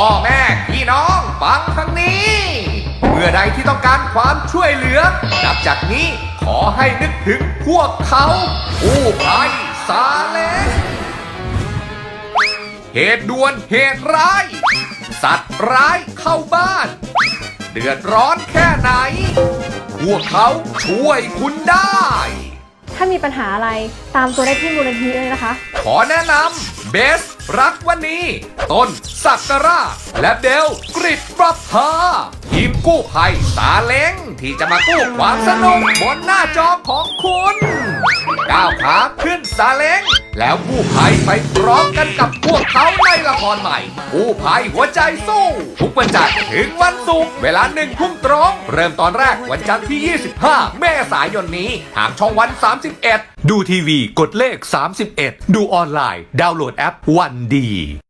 พ่อแม่พี่น้องฟังทางนี้ เมื่อใดที่ต้องการความช่วยเหลือ นับจากนี้ขอให้นึกถึงพวกเขาผู้ภัยซาเล้งเหตุด่วนเหตุร้าย สัตว์ร้ายเข้าบ้าน เดือดร้อนแค่ไหน พวกเขาช่วยคุณได้ ถ้ามีปัญหาอะไรตามตัวได้ที่มูลนิธิเลยนะคะ ขอแนะนำเบส รักวันนี้ ต้นสักการะและเดลกริดปรับพาทีมกู้ภัยสาเล้งที่จะมากู้ความสนุกบนหน้าจอของคุณก้าวขาขึ้นซาเล้งแล้วกู้ภัยไปพร้อมกันกับพวกเขาในละครใหม่กู้ภัยหัวใจสู้ วันจันทร์ถึงวันศุกร์เวลาหนึ่งทุ่มตรง เริ่มตอนแรกวันจันทร์ที่ 25 เมษายนนี้ ทางช่องวัน 31 ดูทีวีกดเลข 31 ดูออนไลน์ ดาวน์โหลดแอปวันดี